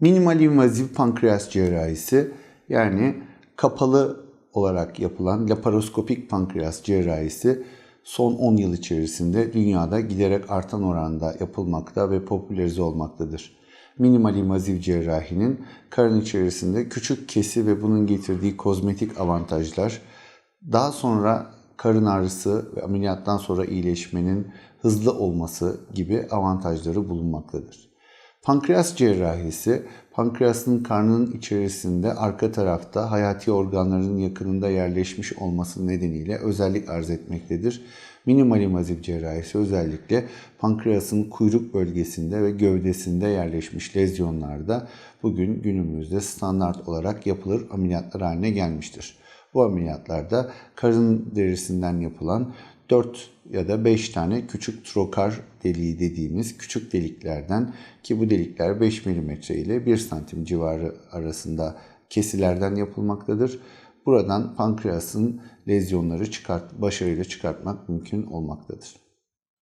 Minimal invaziv pankreas cerrahisi yani kapalı olarak yapılan laparoskopik pankreas cerrahisi son 10 yıl içerisinde dünyada giderek artan oranda yapılmakta ve popülerize olmaktadır. Minimal invaziv cerrahinin karın içerisinde küçük kesi ve bunun getirdiği kozmetik avantajlar, daha sonra karın ağrısı ve ameliyattan sonra iyileşmenin hızlı olması gibi avantajları bulunmaktadır. Pankreas cerrahisi, pankreasın karnının içerisinde arka tarafta hayati organların yakınında yerleşmiş olması nedeniyle özellik arz etmektedir. Minimal invaziv cerrahisi özellikle pankreasın kuyruk bölgesinde ve gövdesinde yerleşmiş lezyonlarda bugün günümüzde standart olarak yapılır ameliyatlar haline gelmiştir. Bu ameliyatlarda karın derisinden yapılan 4 ya da 5 tane küçük trokar deliği dediğimiz küçük deliklerden ki bu delikler 5 mm ile 1 santim civarı arasında kesilerden yapılmaktadır. Buradan pankreasın lezyonları çıkart, başarıyla çıkartmak mümkün olmaktadır.